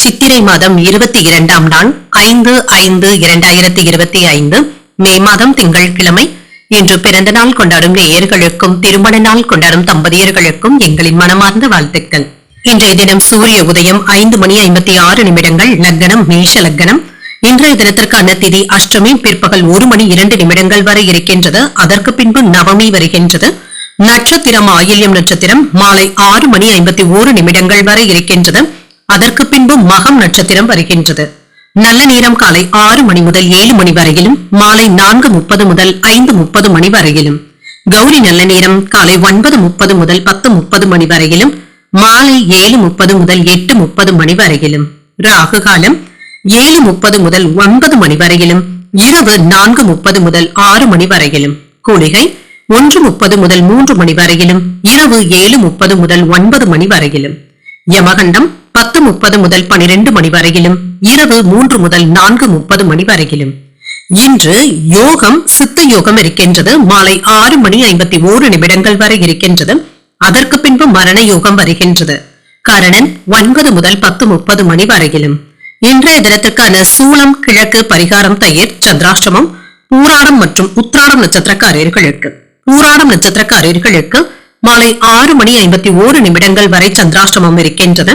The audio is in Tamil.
சித்திரை மாதம் இருபத்தி இரண்டாம் நாள் ஐந்து ஐந்து இரண்டாயிரத்தி இருபத்தி ஐந்து மே மாதம் திங்கட்கிழமை இன்று பிறந்த நாள் கொண்டாடும் நேயர்களுக்கும் திருமண நாள் கொண்டாடும் தம்பதியர்களுக்கும் எங்களின் மனமார்ந்த வாழ்த்துக்கள். இன்றைய தினம் சூரிய உதயம் ஐந்து மணி ஐம்பத்தி ஆறு நிமிடங்கள் லக்னம் மேஷ லக்னம். இன்றைய தினத்திற்கான திதி அஷ்டமி பிற்பகல் ஒரு மணி இரண்டு நிமிடங்கள் வரை இருக்கின்றது. அதற்கு பின்பு நவமி வருகின்றது. நட்சத்திரம் ஆயில்யம் நட்சத்திரம் மாலை ஆறு மணி ஐம்பத்தி ஓரு நிமிடங்கள் வரை இருக்கின்றது. அதற்கு பின்பு மகம் நட்சத்திரம் வருகின்றது. நல்ல நேரம் காலை ஆறு மணி முதல் ஏழு மணி வரையிலும் மாலை நான்கு முப்பது முதல் ஐந்து முப்பது மணி வரையிலும். கௌரி நல்ல நேரம் காலை ஒன்பது முப்பது முதல் பத்து முப்பது மணி வரையிலும் மாலை ஏழு முப்பது முதல் எட்டு முப்பது மணி வரையிலும். ராகு காலம் ஏழு முப்பது முதல் ஒன்பது மணி வரையிலும் இரவு நான்கு முப்பது முதல் ஆறு மணி வரையிலும். கூலிகை ஒன்று முப்பது முதல் மூன்று மணி வரையிலும் இரவு ஏழு முப்பது முதல் ஒன்பது மணி வரையிலும். யமகண்டம் பத்து முப்பது முதல் பனிரெண்டு மணி வரையிலும் இரவு மூன்று முதல் நான்கு முப்பது மணி வரையிலும். இன்று யோகம் சித்த யோகம் இருக்கின்றது. மாலை ஆறு மணி ஐம்பத்தி ஓரு நிமிடங்கள் வரை இருக்கின்றது. அதற்கு பின்பு மரண யோகம் வருகின்றது. கரணன் ஒன்பது முதல் பத்து முப்பது மணி வரையிலும். இன்றைய தினத்துக்கான சூளம் கிழக்கு பரிகாரம் தயிர் சந்திராஷ்டமம் பூராடம் மற்றும் உத்ராடம் நட்சத்திரக்காரர்களுக்கு. பூராடம் நட்சத்திரக்காரர்களுக்கு மாலை ஆறு மணி ஐம்பத்தி ஓரு நிமிடங்கள் வரை சந்திராஷ்டமம் இருக்கின்றது.